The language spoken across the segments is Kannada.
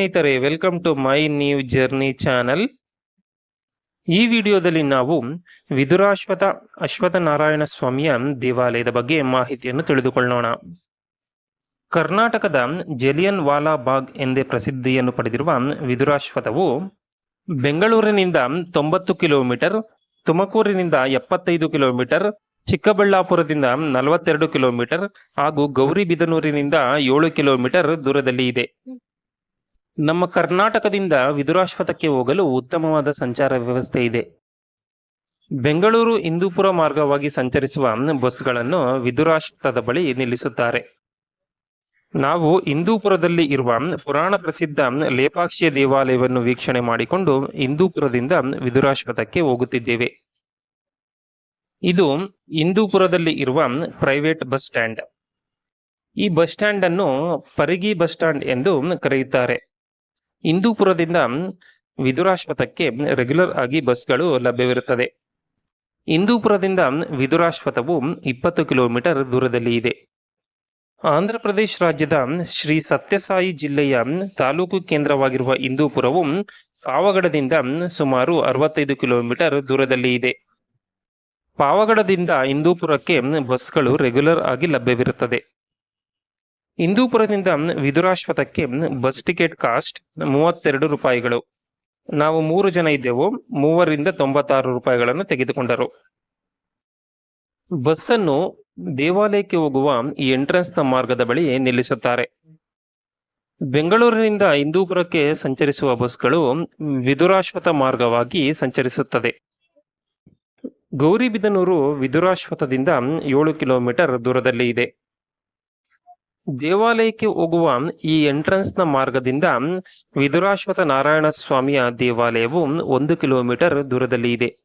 ಸ್ನೇಹಿತರೆ welcome to my new journey channel ಈ ವಿಡಿಯೋದಲ್ಲಿ ನಾವು ವಿದುರಾಶ್ವತ ಅಶ್ವಥ ನಾರಾಯಣ ಸ್ವಾಮಿಯ ದೇವಾಲಯದ ಬಗ್ಗೆ ಮಾಹಿತಿಯನ್ನು ತಿಳಿದುಕೊಳ್ಳೋಣ. ಕರ್ನಾಟಕದ ಜಲಿಯನ್ ವಾಲಾ ಬಾಗ್ ಎಂದೇ ಪ್ರಸಿದ್ಧಿಯನ್ನು ಪಡೆದಿರುವ ವಿದುರಾಶ್ವಥವು ಬೆಂಗಳೂರಿನಿಂದ ತೊಂಬತ್ತು ಕಿಲೋಮೀಟರ್, ತುಮಕೂರಿನಿಂದ ಎಪ್ಪತ್ತೈದು ಕಿಲೋಮೀಟರ್, ಚಿಕ್ಕಬಳ್ಳಾಪುರದಿಂದ ನಲವತ್ತೆರಡು ಕಿಲೋಮೀಟರ್ ಹಾಗೂ ಗೌರಿಬಿದನೂರಿನಿಂದ ಏಳು ಕಿಲೋಮೀಟರ್ ದೂರದಲ್ಲಿ ಇದೆ. ನಮ್ಮ ಕರ್ನಾಟಕದಿಂದ ವಿದುರಾಶ್ವತಕ್ಕೆ ಹೋಗಲು ಉತ್ತಮವಾದ ಸಂಚಾರ ವ್ಯವಸ್ಥೆ ಇದೆ. ಬೆಂಗಳೂರು ಹಿಂದೂಪುರ ಮಾರ್ಗವಾಗಿ ಸಂಚರಿಸುವ ಬಸ್ಗಳನ್ನು ವಿದುರಾಶ್ವತದ ಬಳಿ ನಿಲ್ಲಿಸುತ್ತಾರೆ. ನಾವು ಹಿಂದೂಪುರದಲ್ಲಿ ಇರುವ ಪುರಾಣ ಪ್ರಸಿದ್ಧ ಲೇಪಾಕ್ಷಿಯ ದೇವಾಲಯವನ್ನು ವೀಕ್ಷಣೆ ಮಾಡಿಕೊಂಡು ಹಿಂದೂಪುರದಿಂದ ವಿದುರಾಶ್ವತಕ್ಕೆ ಹೋಗುತ್ತಿದ್ದೇವೆ. ಇದು ಹಿಂದೂಪುರದಲ್ಲಿ ಇರುವ ಪ್ರೈವೇಟ್ ಬಸ್ ಸ್ಟ್ಯಾಂಡ್. ಈ ಬಸ್ ಸ್ಟ್ಯಾಂಡ್ ಅನ್ನು ಪರಿಗಿ ಬಸ್ ಸ್ಟ್ಯಾಂಡ್ ಎಂದು ಕರೆಯುತ್ತಾರೆ. ಇಂದೂಪುರದಿಂದ ವಿದುರಾಶ್ವತಕ್ಕೆ ರೆಗ್ಯುಲರ್ ಆಗಿ ಬಸ್ಗಳು ಲಭ್ಯವಿರುತ್ತದೆ. ಇಂದೂಪುರದಿಂದ ವಿದುರಾಶ್ವತವು ಇಪ್ಪತ್ತು ಕಿಲೋಮೀಟರ್ ದೂರದಲ್ಲಿ ಇದೆ. ಆಂಧ್ರ ಪ್ರದೇಶ ರಾಜ್ಯದ ಶ್ರೀ ಸತ್ಯಸಾಯಿ ಜಿಲ್ಲೆಯ ತಾಲೂಕು ಕೇಂದ್ರವಾಗಿರುವ ಇಂದೂಪುರವು ಪಾವಗಡದಿಂದ ಸುಮಾರು ಅರವತ್ತೈದು ಕಿಲೋಮೀಟರ್ ದೂರದಲ್ಲಿ ಇದೆ. ಪಾವಗಡದಿಂದ ಇಂದೂಪುರಕ್ಕೆ ಬಸ್ಗಳು ರೆಗ್ಯುಲರ್ ಆಗಿ ಲಭ್ಯವಿರುತ್ತದೆ. ಇಂದೂಪುರದಿಂದ ವಿದುರಾಶ್ವತಕ್ಕೆ ಬಸ್ ಟಿಕೆಟ್ ಕಾಸ್ಟ್ ಮೂವತ್ತೆರಡು ರೂಪಾಯಿಗಳು. ನಾವು ಮೂರು ಜನ ಇದ್ದೆವು, ಮೂವರಿಂದ ತೊಂಬತ್ತಾರು ರೂಪಾಯಿಗಳನ್ನು ತೆಗೆದುಕೊಂಡರು. ಬಸ್ಸನ್ನು ದೇವಾಲಯಕ್ಕೆ ಹೋಗುವ ಈ ಎಂಟ್ರೆನ್ಸ್ನ ಮಾರ್ಗದ ಬಳಿ ನಿಲ್ಲಿಸುತ್ತಾರೆ. ಬೆಂಗಳೂರಿನಿಂದ ಇಂದೂಪುರಕ್ಕೆ ಸಂಚರಿಸುವ ಬಸ್ಗಳು ವಿದುರಾಶ್ವತ ಮಾರ್ಗವಾಗಿ ಸಂಚರಿಸುತ್ತದೆ. ಗೌರಿಬಿದನೂರು ವಿದುರಾಶ್ವತದಿಂದ ಏಳು ಕಿಲೋಮೀಟರ್ ದೂರದಲ್ಲಿ ಇದೆ. ದೇವಾಲಯಕ್ಕೆ ಹೋಗುವ ಈ ಎಂಟ್ರೆನ್ಸ್ನ ಮಾರ್ಗದಿಂದ ವಿದುರಾಶ್ವತ ನಾರಾಯಣ ಸ್ವಾಮಿಯ ದೇವಾಲಯವು ಒಂದು ಕಿಲೋಮೀಟರ್ ದೂರದಲ್ಲಿ ಇದೆ.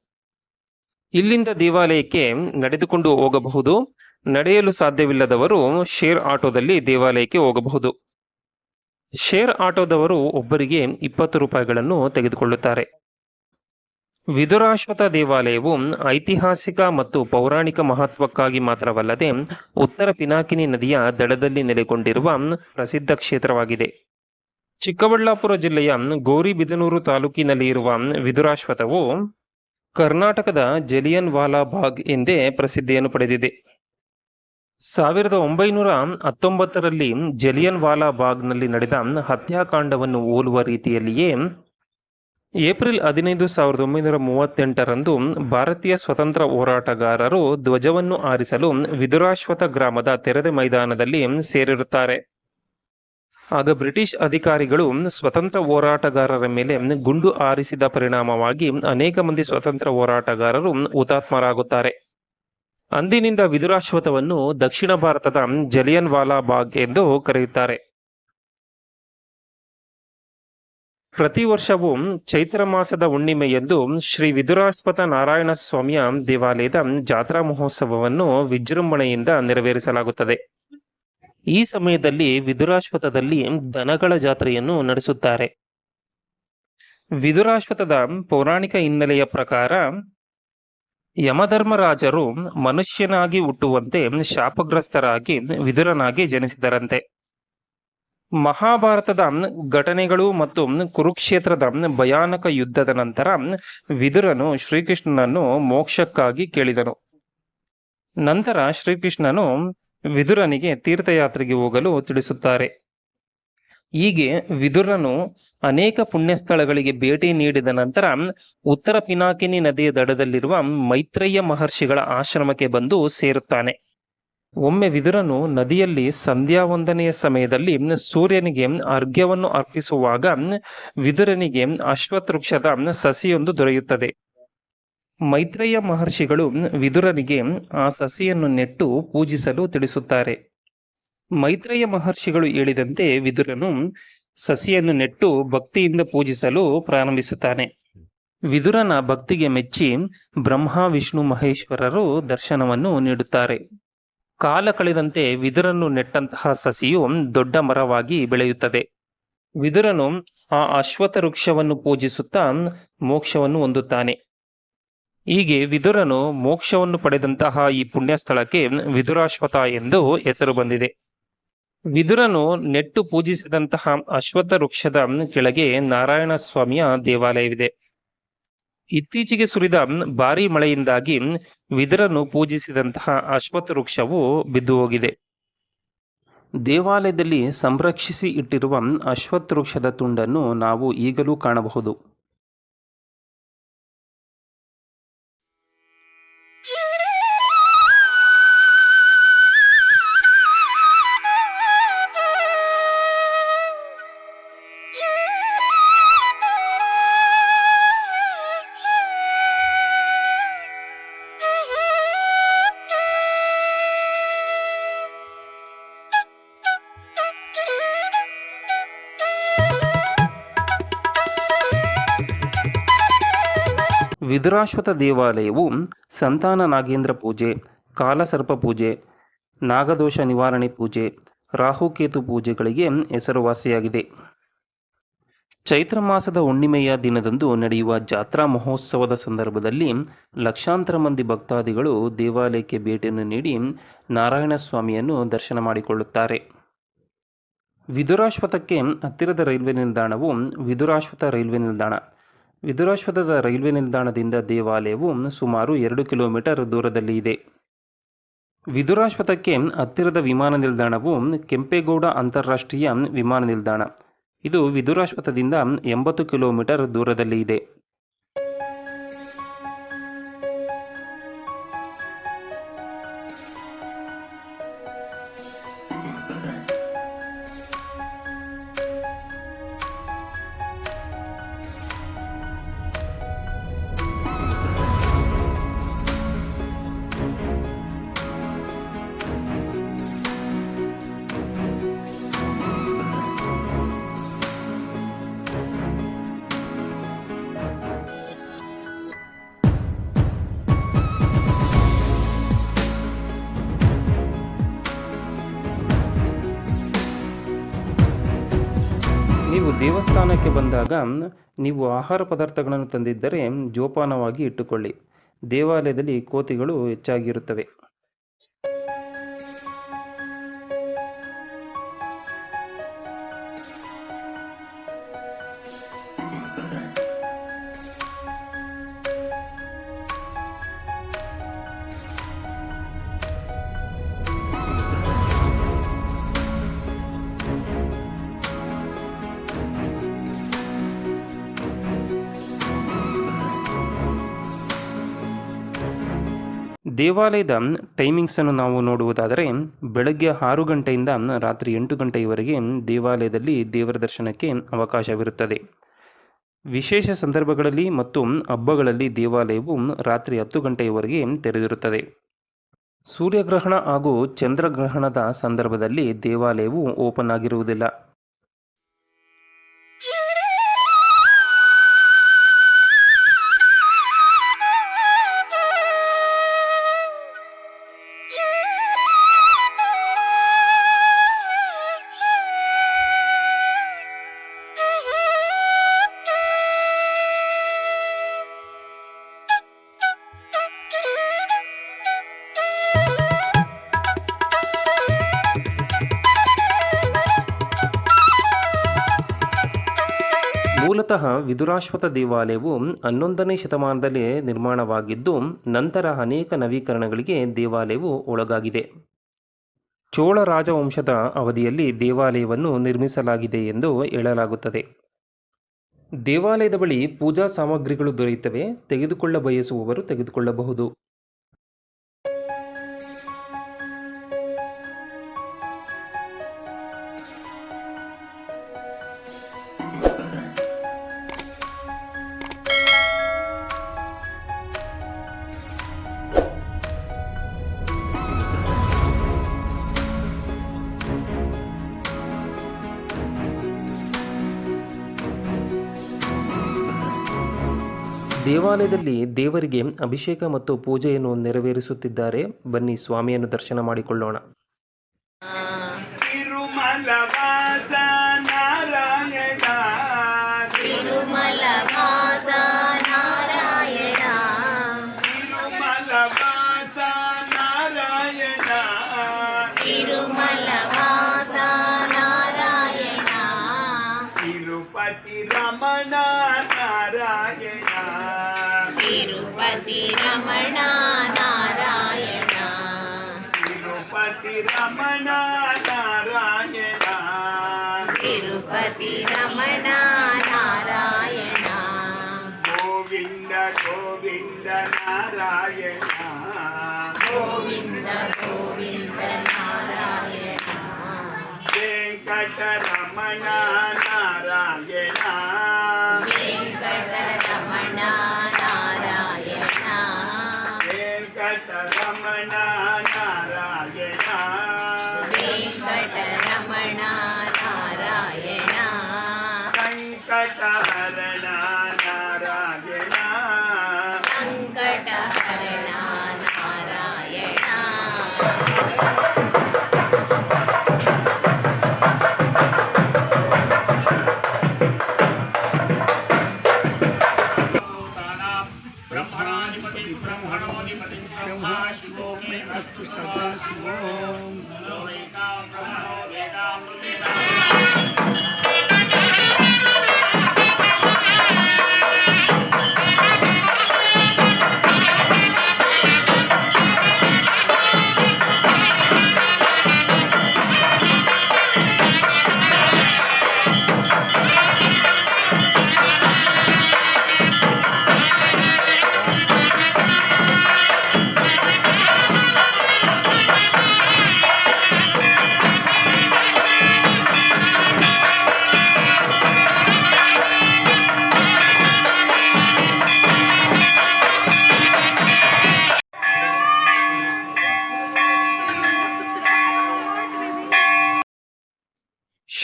ಇಲ್ಲಿಂದ ದೇವಾಲಯಕ್ಕೆ ನಡೆದುಕೊಂಡು ಹೋಗಬಹುದು. ನಡೆಯಲು ಸಾಧ್ಯವಿಲ್ಲದವರು ಶೇರ್ ಆಟೋದಲ್ಲಿ ದೇವಾಲಯಕ್ಕೆ ಹೋಗಬಹುದು. ಶೇರ್ ಆಟೋದವರು ಒಬ್ಬರಿಗೆ ಇಪ್ಪತ್ತು ರೂಪಾಯಿಗಳನ್ನು ತೆಗೆದುಕೊಳ್ಳುತ್ತಾರೆ. ವಿದುರಾಶ್ವತ ದೇವಾಲಯವು ಐತಿಹಾಸಿಕ ಮತ್ತು ಪೌರಾಣಿಕ ಮಹತ್ವಕ್ಕಾಗಿ ಮಾತ್ರವಲ್ಲದೆ ಉತ್ತರ ಪಿನಾಕಿನಿ ನದಿಯ ದಡದಲ್ಲಿ ನೆಲೆಗೊಂಡಿರುವ ಪ್ರಸಿದ್ಧ ಕ್ಷೇತ್ರವಾಗಿದೆ. ಚಿಕ್ಕಬಳ್ಳಾಪುರ ಜಿಲ್ಲೆಯ ಗೌರಿಬಿದನೂರು ತಾಲೂಕಿನಲ್ಲಿ ಇರುವ ವಿದುರಾಶ್ವತವು ಕರ್ನಾಟಕದ ಜಲಿಯನ್ ವಾಲಾ ಬಾಗ್ ಎಂದೇ ಪ್ರಸಿದ್ಧಿಯನ್ನು ಪಡೆದಿದೆ. ಸಾವಿರದ ಒಂಬೈನೂರ ಹತ್ತೊಂಬತ್ತರಲ್ಲಿ ಜಲಿಯನ್ ವಾಲಾ ಬಾಗ್ನಲ್ಲಿ ನಡೆದ ಹತ್ಯಾಕಾಂಡವನ್ನು ಹೋಲುವ ರೀತಿಯಲ್ಲಿಯೇ ಏಪ್ರಿಲ್ ಹದಿನೈದು ಸಾವಿರದ ಒಂಬೈನೂರ ಮೂವತ್ತೆಂಟರಂದು ಭಾರತೀಯ ಸ್ವತಂತ್ರ ಹೋರಾಟಗಾರರು ಧ್ವಜವನ್ನು ಆರಿಸಲು ವಿದುರಾಶ್ವತ ಗ್ರಾಮದ ತೆರೆದ ಮೈದಾನದಲ್ಲಿ ಸೇರಿರುತ್ತಾರೆ. ಆಗ ಬ್ರಿಟಿಷ್ ಅಧಿಕಾರಿಗಳು ಸ್ವತಂತ್ರ ಹೋರಾಟಗಾರರ ಮೇಲೆ ಗುಂಡು ಆರಿಸಿದ ಪರಿಣಾಮವಾಗಿ ಅನೇಕ ಮಂದಿ ಸ್ವತಂತ್ರ ಹೋರಾಟಗಾರರು ಹುತಾತ್ಮರಾಗುತ್ತಾರೆ. ಅಂದಿನಿಂದ ವಿದುರಾಶ್ವತವನ್ನು ದಕ್ಷಿಣ ಭಾರತದ ಜಲಿಯನ್ ಬಾಗ್ ಎಂದು ಕರೆಯುತ್ತಾರೆ. ಪ್ರತಿ ವರ್ಷವೂ ಚೈತ್ರ ಮಾಸದ ಹುಣ್ಣಿಮೆಯಂದು ಶ್ರೀ ವಿದುರಾಶ್ವತ ನಾರಾಯಣ ಸ್ವಾಮಿಯ ದೇವಾಲಯದ ಜಾತ್ರಾ ಮಹೋತ್ಸವವನ್ನು ವಿಜೃಂಭಣೆಯಿಂದ ನೆರವೇರಿಸಲಾಗುತ್ತದೆ. ಈ ಸಮಯದಲ್ಲಿ ವಿದುರಾಶ್ವತದಲ್ಲಿ ದನಗಳ ಜಾತ್ರೆಯನ್ನು ನಡೆಸುತ್ತಾರೆ. ವಿದುರಾಶ್ವತದ ಪೌರಾಣಿಕ ಹಿನ್ನೆಲೆಯ ಪ್ರಕಾರ ಯಮಧರ್ಮರಾಜರು ಮನುಷ್ಯನಾಗಿ ಹುಟ್ಟುವಂತೆ ಶಾಪಗ್ರಸ್ತರಾಗಿ ವಿದುರನಾಗಿ ಜನಿಸಿದರಂತೆ. ಮಹಾಭಾರತದ ಘಟನೆಗಳು ಮತ್ತು ಕುರುಕ್ಷೇತ್ರದ ಭಯಾನಕ ಯುದ್ಧದ ನಂತರ ವಿದುರನು ಶ್ರೀಕೃಷ್ಣನನ್ನು ಮೋಕ್ಷಕ್ಕಾಗಿ ಕೇಳಿದನು. ನಂತರ ಶ್ರೀಕೃಷ್ಣನು ವಿದುರನಿಗೆ ತೀರ್ಥಯಾತ್ರೆಗೆ ಹೋಗಲು ತಿಳಿಸುತ್ತಾರೆ. ಹೀಗೆ ವಿದುರನು ಅನೇಕ ಪುಣ್ಯಸ್ಥಳಗಳಿಗೆ ಭೇಟಿ ನೀಡಿದ ನಂತರ ಉತ್ತರ ಪಿನಾಕಿನಿ ನದಿಯ ದಡದಲ್ಲಿರುವ ಮೈತ್ರೇಯ ಮಹರ್ಷಿಗಳ ಆಶ್ರಮಕ್ಕೆ ಬಂದು ಸೇರುತ್ತಾನೆ. ಒಮ್ಮೆ ವಿದುರನು ನದಿಯಲ್ಲಿ ಸಂಧ್ಯಾ ವಂದನೆಯ ಸಮಯದಲ್ಲಿ ಸೂರ್ಯನಿಗೆ ಅರ್ಘ್ಯವನ್ನು ಅರ್ಪಿಸುವಾಗ ವಿದುರನಿಗೆ ಅಶ್ವತೃಕ್ಷದ ಸಸಿಯೊಂದು ದೊರೆಯುತ್ತದೆ. ಮೈತ್ರೇಯ ಮಹರ್ಷಿಗಳು ವಿದುರನಿಗೆ ಆ ಸಸಿಯನ್ನು ನೆಟ್ಟು ಪೂಜಿಸಲು ತಿಳಿಸುತ್ತಾರೆ. ಮೈತ್ರೇಯ ಮಹರ್ಷಿಗಳು ಹೇಳಿದಂತೆ ವಿದುರನು ಸಸಿಯನ್ನು ನೆಟ್ಟು ಭಕ್ತಿಯಿಂದ ಪೂಜಿಸಲು ಪ್ರಾರಂಭಿಸುತ್ತಾನೆ. ವಿದುರನ ಭಕ್ತಿಗೆ ಮೆಚ್ಚಿ ಬ್ರಹ್ಮ, ವಿಷ್ಣು, ಮಹೇಶ್ವರರು ದರ್ಶನವನ್ನು ನೀಡುತ್ತಾರೆ. ಕಾಲ ಕಳೆದಂತೆ ವಿದುರನ್ನು ನೆಟ್ಟಂತಹ ಸಸಿಯು ದೊಡ್ಡ ಮರವಾಗಿ ಬೆಳೆಯುತ್ತದೆ. ವಿದುರನು ಆ ಅಶ್ವಥ ವೃಕ್ಷವನ್ನು ಪೂಜಿಸುತ್ತಾ ಮೋಕ್ಷವನ್ನು ಹೊಂದುತ್ತಾನೆ. ಹೀಗೆ ವಿದುರನು ಮೋಕ್ಷವನ್ನು ಪಡೆದಂತಹ ಈ ಪುಣ್ಯ ಸ್ಥಳಕ್ಕೆ ವಿದುರಾಶ್ವಥ ಎಂದು ಹೆಸರು ಬಂದಿದೆ. ವಿದುರನು ನೆಟ್ಟು ಪೂಜಿಸಿದಂತಹ ಅಶ್ವತ್ಥ ವೃಕ್ಷದ ಕೆಳಗೆ ನಾರಾಯಣ ಸ್ವಾಮಿಯ ದೇವಾಲಯವಿದೆ. ಇತ್ತೀಚೆಗೆ ಸುರಿದ ಭಾರಿ ಮಳೆಯಿಂದಾಗಿ ವಿದರನ್ನು ಪೂಜಿಸಿದಂತಹ ಅಶ್ವತ್ಥ ವೃಕ್ಷವು ಬಿದ್ದು ಹೋಗಿದೆ. ದೇವಾಲಯದಲ್ಲಿ ಸಂರಕ್ಷಿಸಿ ಇಟ್ಟಿರುವ ಅಶ್ವತ್ಥ ವೃಕ್ಷದ ತುಂಡನ್ನು ನಾವು ಈಗಲೂ ಕಾಣಬಹುದು. ವಿದುರಾಶ್ವತ ದೇವಾಲಯವು ಸಂತಾನ ನಾಗೇಂದ್ರ ಪೂಜೆ, ಕಾಲಸರ್ಪ ಪೂಜೆ, ನಾಗದೋಷ ನಿವಾರಣೆ ಪೂಜೆ, ರಾಹುಕೇತು ಪೂಜೆಗಳಿಗೆ ಹೆಸರುವಾಸಿಯಾಗಿದೆ. ಚೈತ್ರ ಮಾಸದ ಹುಣ್ಣಿಮೆಯ ದಿನದಂದು ನಡೆಯುವ ಜಾತ್ರಾ ಮಹೋತ್ಸವದ ಸಂದರ್ಭದಲ್ಲಿ ಲಕ್ಷಾಂತರ ಮಂದಿ ಭಕ್ತಾದಿಗಳು ದೇವಾಲಯಕ್ಕೆ ಭೇಟಿಯನ್ನು ನೀಡಿ ನಾರಾಯಣ ಸ್ವಾಮಿಯನ್ನು ದರ್ಶನ ಮಾಡಿಕೊಳ್ಳುತ್ತಾರೆ. ವಿದುರಾಶ್ವತಕ್ಕೆ ಹತ್ತಿರದ ರೈಲ್ವೆ ನಿಲ್ದಾಣವು ವಿದುರಾಶ್ವತ ರೈಲ್ವೆ ನಿಲ್ದಾಣ. ವಿದುರಾಶ್ವತದ ರೈಲ್ವೆ ನಿಲ್ದಾಣದಿಂದ ದೇವಾಲಯವು ಸುಮಾರು ಎರಡು ಕಿಲೋಮೀಟರ್ ದೂರದಲ್ಲಿ ಇದೆ. ವಿದುರಾಶ್ವತಕ್ಕೆ ಹತ್ತಿರದ ವಿಮಾನ ನಿಲ್ದಾಣವು ಕೆಂಪೇಗೌಡ ಅಂತಾರಾಷ್ಟ್ರೀಯ ವಿಮಾನ ನಿಲ್ದಾಣ. ಇದು ವಿದುರಾಶ್ವತದಿಂದ ಎಂಬತ್ತು ಕಿಲೋಮೀಟರ್ ದೂರದಲ್ಲಿ ಇದೆ. ನೀವು ದೇವಸ್ಥಾನಕ್ಕೆ ಬಂದಾಗ ನೀವು ಆಹಾರ ಪದಾರ್ಥಗಳನ್ನು ತಂದಿದ್ದರೆ ಜೋಪಾನವಾಗಿ ಇಟ್ಟುಕೊಳ್ಳಿ. ದೇವಾಲಯದಲ್ಲಿ ಕೋತಿಗಳು ಹೆಚ್ಚಾಗಿರುತ್ತವೆ. ದೇವಾಲಯದ ಟೈಮಿಂಗ್ಸನ್ನು ನಾವು ನೋಡುವುದಾದರೆ, ಬೆಳಗ್ಗೆ ಆರು ಗಂಟೆಯಿಂದ ರಾತ್ರಿ ಎಂಟು ಗಂಟೆಯವರೆಗೆ ದೇವಾಲಯದಲ್ಲಿ ದೇವರ ದರ್ಶನಕ್ಕೆ ಅವಕಾಶವಿರುತ್ತದೆ. ವಿಶೇಷ ಸಂದರ್ಭಗಳಲ್ಲಿ ಮತ್ತು ಹಬ್ಬಗಳಲ್ಲಿ ದೇವಾಲಯವು ರಾತ್ರಿ ಹತ್ತು ಗಂಟೆಯವರೆಗೆ ತೆರೆದಿರುತ್ತದೆ. ಸೂರ್ಯಗ್ರಹಣ ಹಾಗೂ ಚಂದ್ರಗ್ರಹಣದ ಸಂದರ್ಭದಲ್ಲಿ ದೇವಾಲಯವು ಓಪನ್ ಆಗಿರುವುದಿಲ್ಲ. ವಿದುರಾಶ್ವತ ದೇವಾಲಯವು ಹನ್ನೊಂದನೇ ಶತಮಾನದಲ್ಲಿ ನಿರ್ಮಾಣವಾಗಿದ್ದು, ನಂತರ ಅನೇಕ ನವೀಕರಣಗಳಿಗೆ ದೇವಾಲಯವು ಒಳಗಾಗಿದೆ. ಚೋಳ ರಾಜವಂಶದ ಅವಧಿಯಲ್ಲಿ ದೇವಾಲಯವನ್ನು ನಿರ್ಮಿಸಲಾಗಿದೆ ಎಂದು ಹೇಳಲಾಗುತ್ತದೆ. ದೇವಾಲಯದ ಬಳಿ ಪೂಜಾ ಸಾಮಗ್ರಿಗಳು ದೊರೆಯುತ್ತವೆ ತೆಗೆದುಕೊಳ್ಳ ಬಯಸುವವರು ತೆಗೆದುಕೊಳ್ಳಬಹುದು. ದೇವಾಲಯದಲ್ಲಿ ದೇವರಿಗೆ ಅಭಿಷೇಕ ಮತ್ತು ಪೂಜೆಯನ್ನು ನೆರವೇರಿಸುತ್ತಿದ್ದಾರೆ. ಬನ್ನಿ ಸ್ವಾಮಿಯನ್ನು ದರ್ಶನ ಮಾಡಿಕೊಳ್ಳೋಣ. ರಮಣ ತಿರುಪತಿ ರಮಣ ನಾರಾಯಣ ತಿರುಪತಿ ರಮಣ ನಾರಾಯಣ ತಿರುಪತಿ ರಮಣ ನಾರಾಯಣ ಗೋವಿಂದ ಗೋವಿಂದ ನಾರಾಯಣ ಗೋವಿಂದ ಗೋವಿಂದ ನಾರಾಯಣ ವೆಂಕಟರಮಣ ನಾರಾಯಣ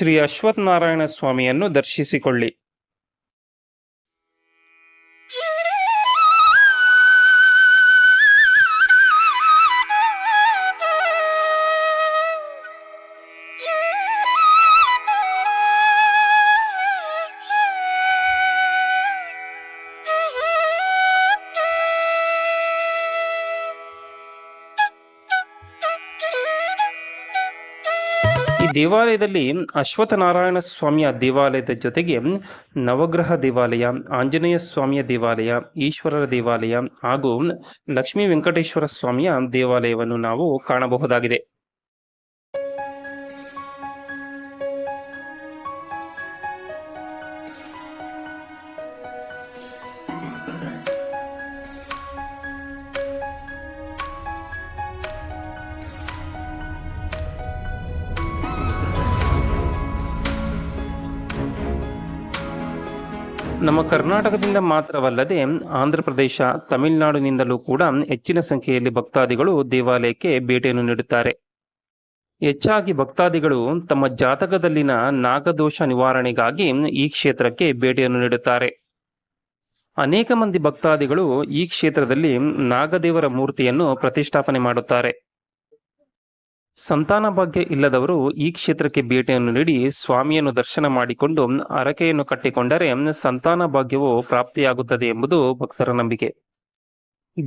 ಶ್ರೀ ಅಶ್ವತ್ಥನಾರಾಯಣ ಸ್ವಾಮಿಯನ್ನು ದರ್ಶಿಸಿಕೊಳ್ಳಿ. ಈ ಅಶ್ವಥ ನಾರಾಯಣ ಸ್ವಾಮಿಯ ದೇವಾಲಯದ ಜೊತೆಗೆ ನವಗ್ರಹ ದೇವಾಲಯ, ಆಂಜನೇಯ ಸ್ವಾಮಿಯ ದೇವಾಲಯ, ಈಶ್ವರರ ದೇವಾಲಯ ಹಾಗೂ ಲಕ್ಷ್ಮೀ ವೆಂಕಟೇಶ್ವರ ಸ್ವಾಮಿಯ ದೇವಾಲಯವನ್ನು ನಾವು ಕಾಣಬಹುದಾಗಿದೆ. ನಮ್ಮ ಕರ್ನಾಟಕದಿಂದ ಮಾತ್ರವಲ್ಲದೆ ಆಂಧ್ರ ಪ್ರದೇಶ ತಮಿಳುನಾಡಿನಿಂದಲೂ ಕೂಡ ಹೆಚ್ಚಿನ ಸಂಖ್ಯೆಯಲ್ಲಿ ಭಕ್ತಾದಿಗಳು ದೇವಾಲಯಕ್ಕೆ ಭೇಟಿಯನ್ನು ನೀಡುತ್ತಾರೆ. ಹೆಚ್ಚಾಗಿ ಭಕ್ತಾದಿಗಳು ತಮ್ಮ ಜಾತಕದಲ್ಲಿನ ನಾಗದೋಷ ನಿವಾರಣೆಗಾಗಿ ಈ ಕ್ಷೇತ್ರಕ್ಕೆ ಭೇಟಿಯನ್ನು ನೀಡುತ್ತಾರೆ. ಅನೇಕ ಮಂದಿ ಭಕ್ತಾದಿಗಳು ಈ ಕ್ಷೇತ್ರದಲ್ಲಿ ನಾಗದೇವರ ಮೂರ್ತಿಯನ್ನು ಪ್ರತಿಷ್ಠಾಪನೆ ಮಾಡುತ್ತಾರೆ. ಸಂತಾನ ಭಾಗ್ಯ ಇಲ್ಲದವರು ಈ ಕ್ಷೇತ್ರಕ್ಕೆ ಭೇಟಿಯನ್ನು ನೀಡಿ ಸ್ವಾಮಿಯನ್ನು ದರ್ಶನ ಮಾಡಿಕೊಂಡು ಅರಕೆಯನ್ನು ಕಟ್ಟಿಕೊಂಡರೆ ಸಂತಾನ ಭಾಗ್ಯವು ಪ್ರಾಪ್ತಿಯಾಗುತ್ತದೆ ಎಂಬುದು ಭಕ್ತರ ನಂಬಿಕೆ.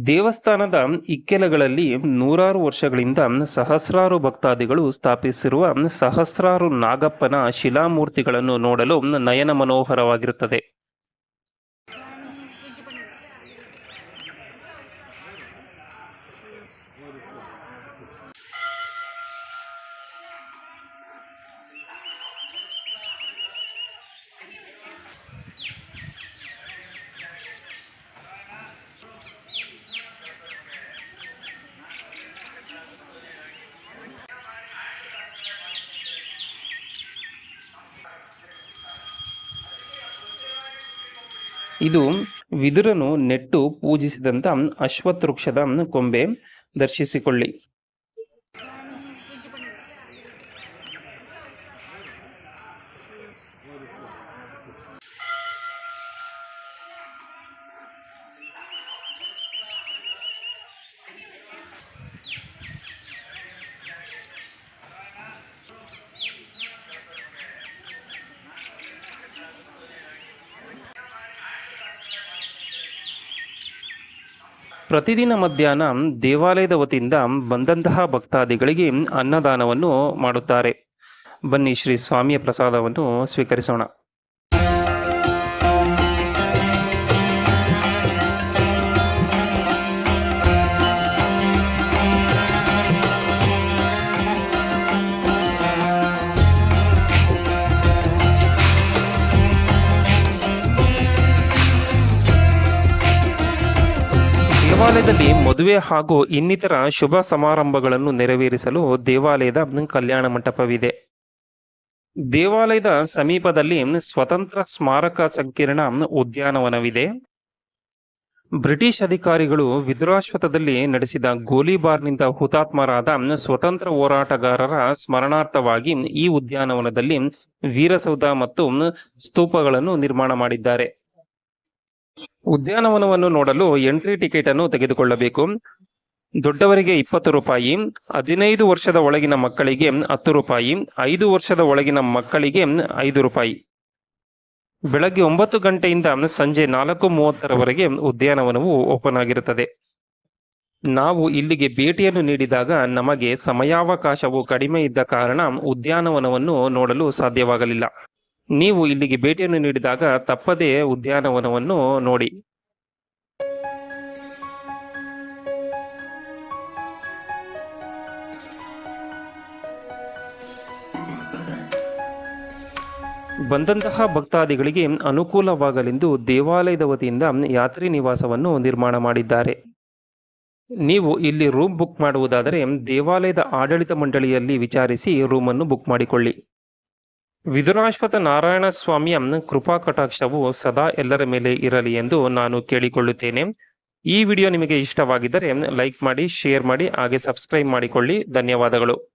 ದೇವಸ್ಥಾನದ ಇಕ್ಕೆಲಗಳಲ್ಲಿ ನೂರಾರು ವರ್ಷಗಳಿಂದ ಸಹಸ್ರಾರು ಭಕ್ತಾದಿಗಳು ಸ್ಥಾಪಿಸಿರುವ ಸಹಸ್ರಾರು ನಾಗಪ್ಪನ ಶಿಲಾಮೂರ್ತಿಗಳನ್ನು ನೋಡಲು ನಯನ ಮನೋಹರವಾಗಿರುತ್ತದೆ. ವಿದುರನು ನೆಟ್ಟು ಪೂಜಿಸಿದಂತ ಅಶ್ವತ್ವೃಕ್ಷದ ಕೊಂಬೆ ದರ್ಶಿಸಿಕೊಳ್ಳಿ. ಪ್ರತಿದಿನ ಮಧ್ಯಾಹ್ನ ದೇವಾಲಯದ ವತಿಯಿಂದ ಬಂದಂತಹ ಭಕ್ತಾದಿಗಳಿಗೆ ಅನ್ನದಾನವನ್ನು ಮಾಡುತ್ತಾರೆ. ಬನ್ನಿ ಶ್ರೀ ಸ್ವಾಮಿಯ ಪ್ರಸಾದವನ್ನು ಸ್ವೀಕರಿಸೋಣ. ದೇವಾಲಯದಲ್ಲಿ ಮದುವೆ ಹಾಗೂ ಇನ್ನಿತರ ಶುಭ ಸಮಾರಂಭಗಳನ್ನು ನೆರವೇರಿಸಲು ದೇವಾಲಯದ ಕಲ್ಯಾಣ ಮಂಟಪವಿದೆ. ದೇವಾಲಯದ ಸಮೀಪದಲ್ಲಿ ಸ್ವತಂತ್ರ ಸ್ಮಾರಕ ಸಂಕೀರ್ಣ ಉದ್ಯಾನವನವಿದೆ. ಬ್ರಿಟಿಷ್ ಅಧಿಕಾರಿಗಳು ವಿದುರಾಶ್ವತದಲ್ಲಿ ನಡೆಸಿದ ಗೋಲಿಬಾರ್ನಿಂದ ಹುತಾತ್ಮರಾದ ಸ್ವತಂತ್ರ ಹೋರಾಟಗಾರರ ಸ್ಮರಣಾರ್ಥವಾಗಿ ಈ ಉದ್ಯಾನವನದಲ್ಲಿ ವೀರಸೌಧ ಮತ್ತು ಸ್ತೂಪಗಳನ್ನು ನಿರ್ಮಾಣ ಮಾಡಿದ್ದಾರೆ. ಉದ್ಯಾನವನವನ್ನು ನೋಡಲು ಎಂಟ್ರಿ ಟಿಕೆಟ್ ಅನ್ನು ತೆಗೆದುಕೊಳ್ಳಬೇಕು. ದೊಡ್ಡವರಿಗೆ ಇಪ್ಪತ್ತು ರೂಪಾಯಿ, ಹದಿನೈದು ವರ್ಷದ ಒಳಗಿನ ಮಕ್ಕಳಿಗೆ ಹತ್ತು ರೂಪಾಯಿ, ಐದು ವರ್ಷದ ಒಳಗಿನ ಮಕ್ಕಳಿಗೆ ಐದು ರೂಪಾಯಿ. ಬೆಳಗ್ಗೆ ಒಂಬತ್ತು ಗಂಟೆಯಿಂದ ಸಂಜೆ ನಾಲ್ಕು ಮೂವತ್ತರವರೆಗೆ ಉದ್ಯಾನವನವು ಓಪನ್ ಆಗಿರುತ್ತದೆ. ನಾವು ಇಲ್ಲಿಗೆ ಭೇಟಿಯನ್ನು ನೀಡಿದಾಗ ನಮಗೆ ಸಮಯಾವಕಾಶವು ಕಡಿಮೆ ಇದ್ದ ಕಾರಣ ಉದ್ಯಾನವನವನ್ನು ನೋಡಲು ಸಾಧ್ಯವಾಗಲಿಲ್ಲ. ನೀವು ಇಲ್ಲಿಗೆ ಭೇಟಿಯನ್ನು ನೀಡಿದಾಗ ತಪ್ಪದೇ ಉದ್ಯಾನವನವನ್ನು ನೋಡಿ. ಬಂದಂತಹ ಭಕ್ತಾದಿಗಳಿಗೆ ಅನುಕೂಲವಾಗಲೆಂದು ದೇವಾಲಯದ ವತಿಯಿಂದ ಯಾತ್ರಿ ನಿವಾಸವನ್ನು ನಿರ್ಮಾಣ ಮಾಡಿದ್ದಾರೆ. ನೀವು ಇಲ್ಲಿ ರೂಮ್ ಬುಕ್ ಮಾಡುವುದಾದರೆ ದೇವಾಲಯದ ಆಡಳಿತ ಮಂಡಳಿಯಲ್ಲಿ ವಿಚಾರಿಸಿ ರೂಮನ್ನು ಬುಕ್ ಮಾಡಿಕೊಳ್ಳಿ. ವಿದುರಾಶ್ವತ ನಾರಾಯಣ ಸ್ವಾಮಿಯ ಕೃಪಾ ಕಟಾಕ್ಷವು ಸದಾ ಎಲ್ಲರ ಮೇಲೆ ಇರಲಿ ಎಂದು ನಾನು ಕೇಳಿಕೊಳ್ಳುತ್ತೇನೆ. ಈ ವಿಡಿಯೋ ನಿಮಗೆ ಇಷ್ಟವಾಗಿದ್ದರೆ ಲೈಕ್ ಮಾಡಿ, ಶೇರ್ ಮಾಡಿ, ಹಾಗೆ ಸಬ್ಸ್ಕ್ರೈಬ್ ಮಾಡಿಕೊಳ್ಳಿ. ಧನ್ಯವಾದಗಳು.